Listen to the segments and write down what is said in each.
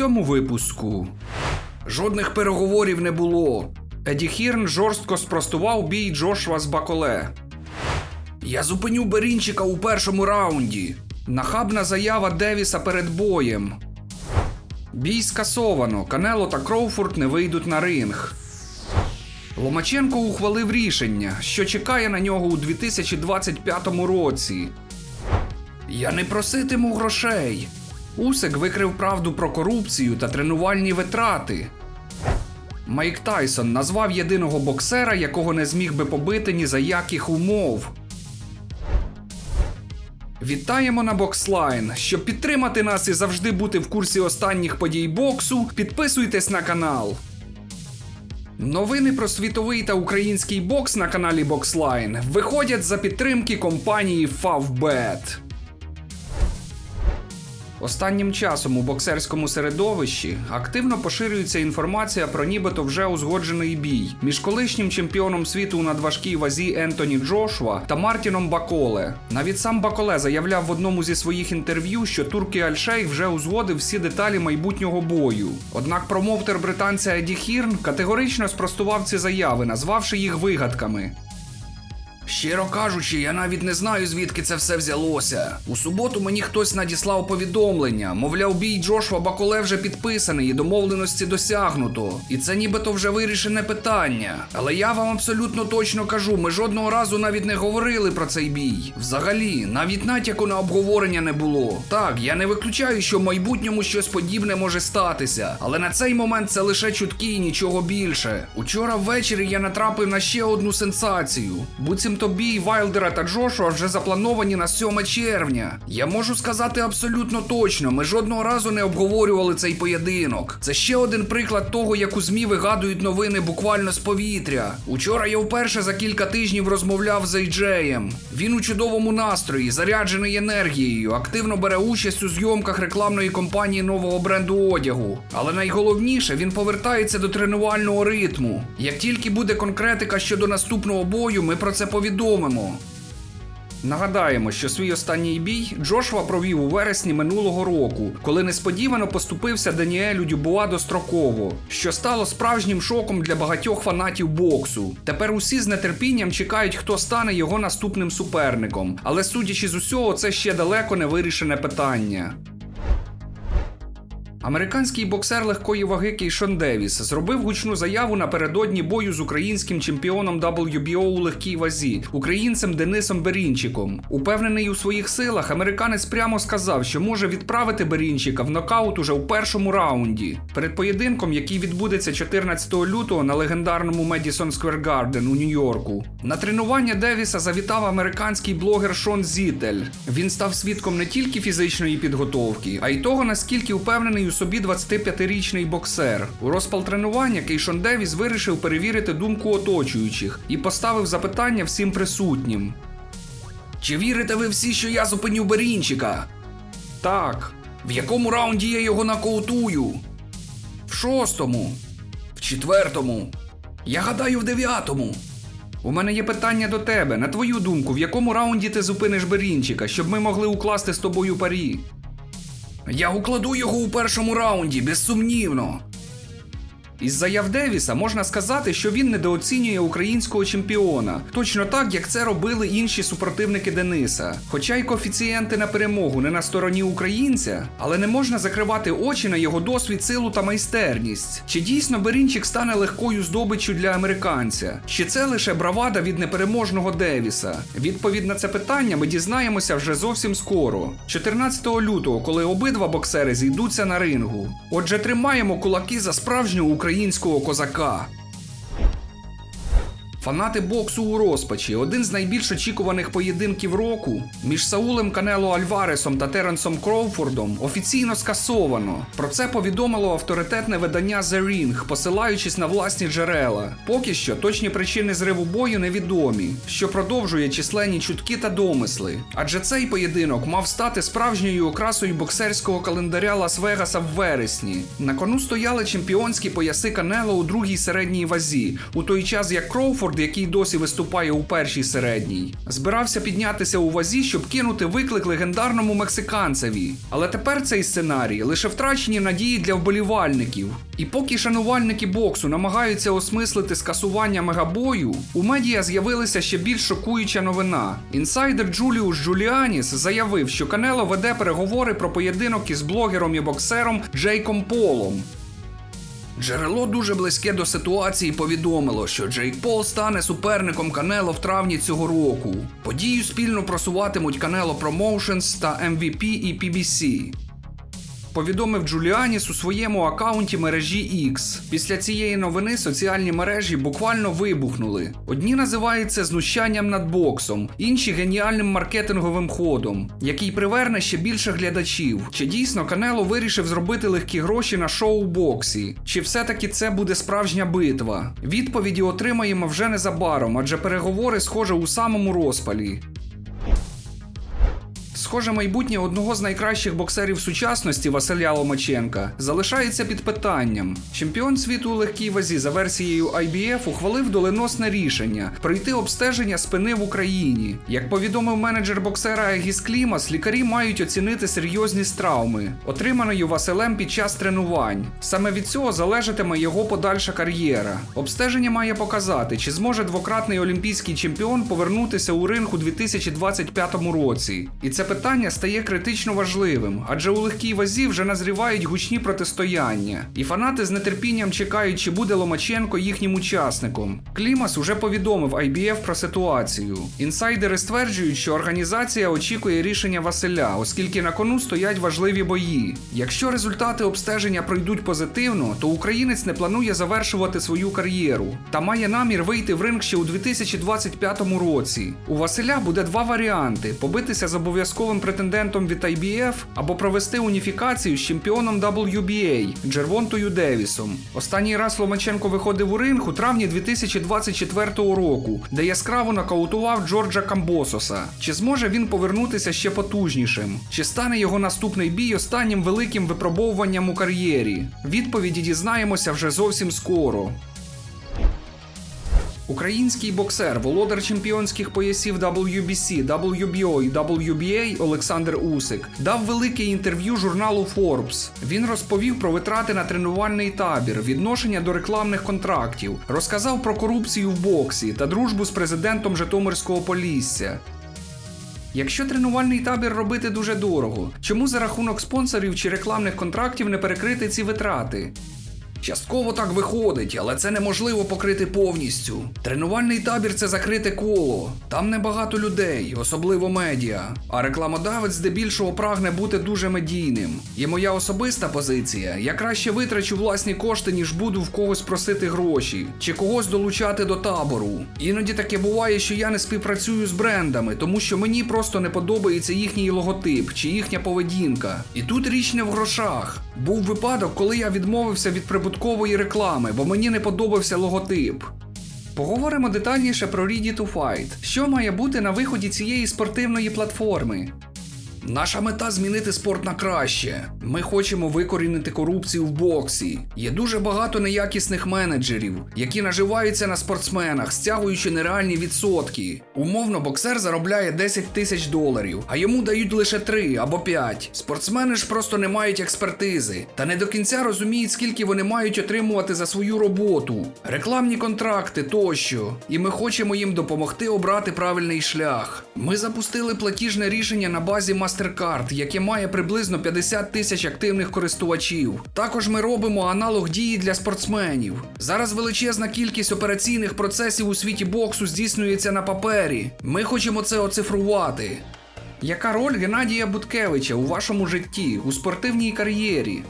цьому випуску жодних переговорів не було. Еді Хірн жорстко спростував бій Джошуа з Баколе. Я зупиню Берінчика у першому раунді. Нахабна заява Девіса перед боєм. Бій скасовано. Канело та Кроуфорд не вийдуть на ринг. Ломаченко ухвалив рішення, що чекає на нього у 2025 році. Я не проситиму грошей. Усик викрив правду про корупцію та тренувальні витрати. Майк Тайсон назвав єдиного боксера, якого не зміг би побити ні за яких умов. Вітаємо на Бокслайн. Щоб підтримати нас і завжди бути в курсі останніх подій боксу, підписуйтесь на канал. Новини про світовий та український бокс на каналі Бокслайн виходять за підтримки компанії Favbet. Останнім часом у боксерському середовищі активно поширюється інформація про нібито вже узгоджений бій між колишнім чемпіоном світу у надважкій вазі Ентоні Джошуа та Мартіном Баколе. Навіть сам Баколе заявляв в одному зі своїх інтерв'ю, що турки Альшейх вже узгодив всі деталі майбутнього бою. Однак промоутер британця Еді Хірн категорично спростував ці заяви, назвавши їх вигадками. Щиро кажучи, я навіть не знаю, звідки це все взялося. У суботу мені хтось надіслав повідомлення, мовляв, бій Джошуа Баколе вже підписаний і домовленості досягнуто. І це нібито вже вирішене питання. Але я вам абсолютно точно кажу, ми жодного разу навіть не говорили про цей бій. Взагалі, навіть натяку на обговорення не було. Так, я не виключаю, що в майбутньому щось подібне може статися, але на цей момент це лише чутки і нічого більше. Учора ввечері я натрапив на ще одну сенсацію. Буцімто бій Вайлдера та Джошуа вже заплановані на 7 червня. Я можу сказати абсолютно точно, ми жодного разу не обговорювали цей поєдинок. Це ще один приклад того, як у ЗМІ вигадують новини буквально з повітря. Учора я вперше за кілька тижнів розмовляв з Ейджеєм. Він у чудовому настрої, заряджений енергією, активно бере участь у зйомках рекламної кампанії нового бренду одягу. Але найголовніше, він повертається до тренувального ритму. Як тільки буде конкретика щодо наступного бою, ми про це повідомимо. Нагадаємо, що свій останній бій Джошуа провів у вересні минулого року, коли несподівано поступився Даніелю Дюбуа достроково, що стало справжнім шоком для багатьох фанатів боксу. Тепер усі з нетерпінням чекають, хто стане його наступним суперником. Але судячи з усього, це ще далеко не вирішене питання. Американський боксер легкої ваги Кейшон Девіс зробив гучну заяву напередодні бою з українським чемпіоном WBO у легкій вазі, українцем Денисом Берінчиком. Упевнений у своїх силах, американець прямо сказав, що може відправити Берінчика в нокаут уже у першому раунді. Перед поєдинком, який відбудеться 14 лютого на легендарному Madison Square Garden у Нью-Йорку. На тренування Девіса завітав американський блогер Шон Зітель. Він став свідком не тільки фізичної підготовки, а й того, наскільки впевнений у собі 25-річний боксер. У розпал тренування Кейшон Девіс вирішив перевірити думку оточуючих і поставив запитання всім присутнім. Чи вірите ви всі, що я зупиню Берінчика? Так. В якому раунді я його нокаутую? В шостому. В четвертому. Я гадаю, в дев'ятому. У мене є питання до тебе. На твою думку, в якому раунді ти зупиниш Берінчика, щоб ми могли укласти з тобою парі? Я укладу його у першому раунді, безсумнівно. Із заяв Девіса можна сказати, що він недооцінює українського чемпіона, точно так, як це робили інші супротивники Дениса. Хоча й коефіцієнти на перемогу не на стороні українця, але не можна закривати очі на його досвід, силу та майстерність. Чи дійсно Берінчик стане легкою здобиччю для американця? Чи це лише бравада від непереможного Девіса? Відповідь на це питання ми дізнаємося вже зовсім скоро, 14 лютого, коли обидва боксери зійдуться на рингу. Отже, тримаємо кулаки за справжнього українського козака. Фанати боксу у розпачі один з найбільш очікуваних поєдинків року між Саулем Канело Альваресом та Теренсом Кроуфордом офіційно скасовано. Про це повідомило авторитетне видання The Ring, посилаючись на власні джерела. Поки що точні причини зриву бою невідомі, що продовжує численні чутки та домисли. Адже цей поєдинок мав стати справжньою окрасою боксерського календаря Лас-Вегаса в вересні. На кону стояли чемпіонські пояси Канело у другій середній вазі, у той час як Кроуфорд Кроуфорд, який досі виступає у першій середній, збирався піднятися у вазі, щоб кинути виклик легендарному мексиканцеві. Але тепер цей сценарій лише втрачені надії для вболівальників. І поки шанувальники боксу намагаються осмислити скасування мегабою, у медіа з'явилася ще більш шокуюча новина. Інсайдер Джуліус Джуліаніс заявив, що Канело веде переговори про поєдинок із блогером і боксером Джейком Полом. Джерело дуже близьке до ситуації повідомило, що Джейк Пол стане суперником Канело в травні цього року. Подію спільно просуватимуть Канело Promotions та MVP і PBC. Повідомив Джуліаніс у своєму акаунті мережі X. Після цієї новини соціальні мережі буквально вибухнули. Одні називають це знущанням над боксом, інші геніальним маркетинговим ходом, який приверне ще більше глядачів. Чи дійсно Канело вирішив зробити легкі гроші на шоу боксі? Чи все-таки це буде справжня битва? Відповіді отримаємо вже незабаром, адже переговори схоже у самому розпалі. Схоже, майбутнє одного з найкращих боксерів сучасності Василя Ломаченка залишається під питанням. Чемпіон світу у легкій вазі за версією IBF ухвалив доленосне рішення пройти обстеження спини в Україні. Як повідомив менеджер боксера Агіс Клімас, лікарі мають оцінити серйозність травми, отриманої Василем під час тренувань. Саме від цього залежатиме його подальша кар'єра. Обстеження має показати, чи зможе двократний олімпійський чемпіон повернутися у ринг у 2025 році. І це питання стає критично важливим, адже у легкій вазі вже назрівають гучні протистояння, і фанати з нетерпінням чекають, чи буде Ломаченко їхнім учасником. Клімас уже повідомив IBF про ситуацію. Інсайдери стверджують, що організація очікує рішення Василя, оскільки на кону стоять важливі бої. Якщо результати обстеження пройдуть позитивно, то українець не планує завершувати свою кар'єру та має намір вийти в ринг ще у 2025 році. У Василя буде два варіанти: побитися з обов'язковим претендентом від IBF або провести уніфікацію з чемпіоном WBA Джервонтою Девісом. Останній раз Ломаченко виходив у ринг у травні 2024 року, де яскраво нокаутував Джорджа Камбососа. Чи зможе він повернутися ще потужнішим? Чи стане його наступний бій останнім великим випробовуванням у кар'єрі? Відповіді дізнаємося вже зовсім скоро. Український боксер, володар чемпіонських поясів WBC, WBO і WBA Олександр Усик дав велике інтерв'ю журналу Forbes. Він розповів про витрати на тренувальний табір, відношення до рекламних контрактів, розказав про корупцію в боксі та дружбу з президентом Житомирського Полісся. Якщо тренувальний табір робити дуже дорого, чому за рахунок спонсорів чи рекламних контрактів не перекрити ці витрати? Частково так виходить, але це неможливо покрити повністю. Тренувальний табір це закрите коло. Там небагато людей, особливо медіа. А рекламодавець здебільшого прагне бути дуже медійним. І моя особиста позиція: я краще витрачу власні кошти, ніж буду в когось просити гроші чи когось долучати до табору. Іноді таке буває, що я не співпрацюю з брендами, тому що мені просто не подобається їхній логотип чи їхня поведінка. І тут річ не в грошах. Був випадок, коли я відмовився від прибуткової реклами, бо мені не подобався логотип. Поговоримо детальніше про Ready to Fight. Що має бути на виході цієї спортивної платформи? Наша мета змінити спорт на краще. Ми хочемо викорінити корупцію в боксі. Є дуже багато неякісних менеджерів, які наживаються на спортсменах, стягуючи нереальні відсотки. Умовно, боксер заробляє 10 тисяч доларів, а йому дають лише 3 або 5. Спортсмени ж просто не мають експертизи та не до кінця розуміють, скільки вони мають отримувати за свою роботу, рекламні контракти тощо. І ми хочемо їм допомогти обрати правильний шлях. Ми запустили платіжне рішення на базі MasterCard, яке має приблизно 50 тисяч активних користувачів. Також ми робимо аналог дії для спортсменів. Зараз величезна кількість операційних процесів у світі боксу здійснюється на папері. Ми хочемо це оцифрувати. Яка роль Геннадія Буткевича у вашому житті, у спортивній кар'єрі?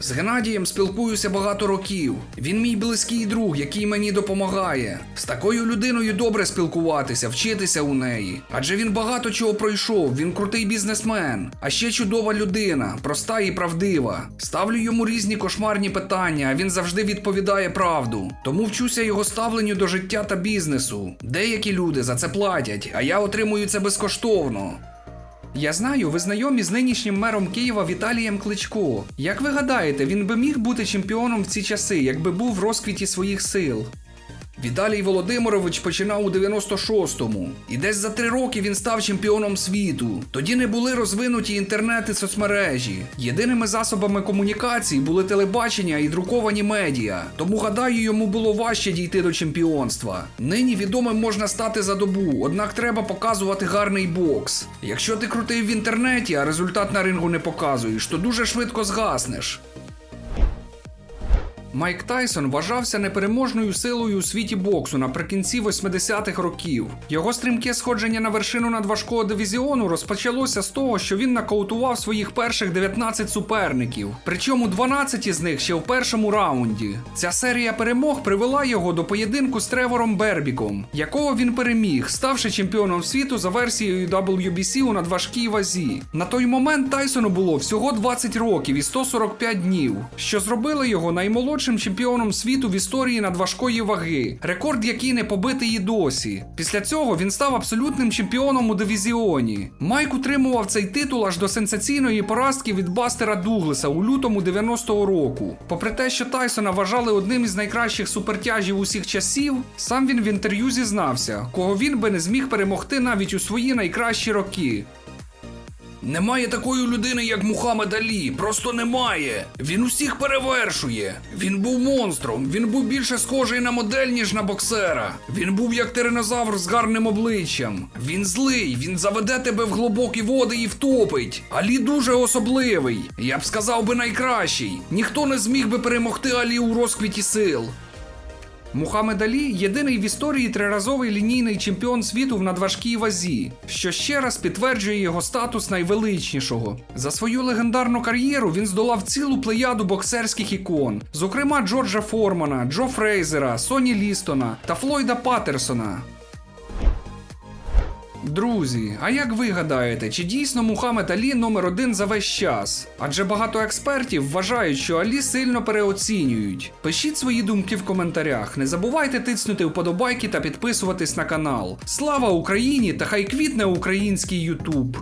З Геннадієм спілкуюся багато років. Він мій близький друг, який мені допомагає. З такою людиною добре спілкуватися, вчитися у неї. Адже він багато чого пройшов, він крутий бізнесмен, а ще чудова людина, проста і правдива. Ставлю йому різні кошмарні питання, а він завжди відповідає правду. Тому вчуся його ставленню до життя та бізнесу. Деякі люди за це платять, а я отримую це безкоштовно. Я знаю, ви знайомі з нинішнім мером Києва Віталієм Кличко. Як ви гадаєте, він би міг бути чемпіоном в ці часи, якби був в розквіті своїх сил? Віталій Володимирович починав у 96-му. І десь за три роки він став чемпіоном світу. Тоді не були розвинуті інтернет і соцмережі. Єдиними засобами комунікації були телебачення і друковані медіа. Тому гадаю, йому було важче дійти до чемпіонства. Нині відомим можна стати за добу, однак треба показувати гарний бокс. Якщо ти крутий в інтернеті, а результат на рингу не показуєш, то дуже швидко згаснеш. Майк Тайсон вважався непереможною силою у світі боксу наприкінці 80-х років. Його стрімке сходження на вершину надважкого дивізіону розпочалося з того, що він нокаутував своїх перших 19 суперників, причому 12 із них ще в першому раунді. Ця серія перемог привела його до поєдинку з Тревором Бербіком, якого він переміг, ставши чемпіоном світу за версією WBC у надважкій вазі. На той момент Тайсону було всього 20 років і 145 днів, що зробило його наймолодшим чемпіоном світу в історії надважкої ваги, рекорд який не побитий і досі. Після цього він став абсолютним чемпіоном у дивізіоні. Майк утримував цей титул аж до сенсаційної поразки від Бастера Дуглеса у лютому 90-го року. Попри те, що Тайсона вважали одним із найкращих супертяжів усіх часів, сам він в інтерв'ю зізнався, кого він би не зміг перемогти навіть у свої найкращі роки. Немає такої людини, як Мухаммед Алі. Просто немає. Він усіх перевершує. Він був монстром. Він був більше схожий на модель, ніж на боксера. Він був як тиренозавр з гарним обличчям. Він злий, він заведе тебе в глибокі води і втопить. Алі дуже особливий. Я б сказав би найкращий. Ніхто не зміг би перемогти Алі у розквіті сил. Мухаммед Алі єдиний в історії триразовий лінійний чемпіон світу в надважкій вазі, що ще раз підтверджує його статус найвеличнішого. За свою легендарну кар'єру він здолав цілу плеяду боксерських ікон, зокрема Джорджа Формана, Джо Фрейзера, Соні Лістона та Флойда Паттерсона. Друзі, а як ви гадаєте, чи дійсно Мухаммед Алі номер один за весь час? Адже багато експертів вважають, що Алі сильно переоцінюють. Пишіть свої думки в коментарях. Не забувайте тиснути вподобайки та підписуватись на канал. Слава Україні та хай квітне український Ютуб!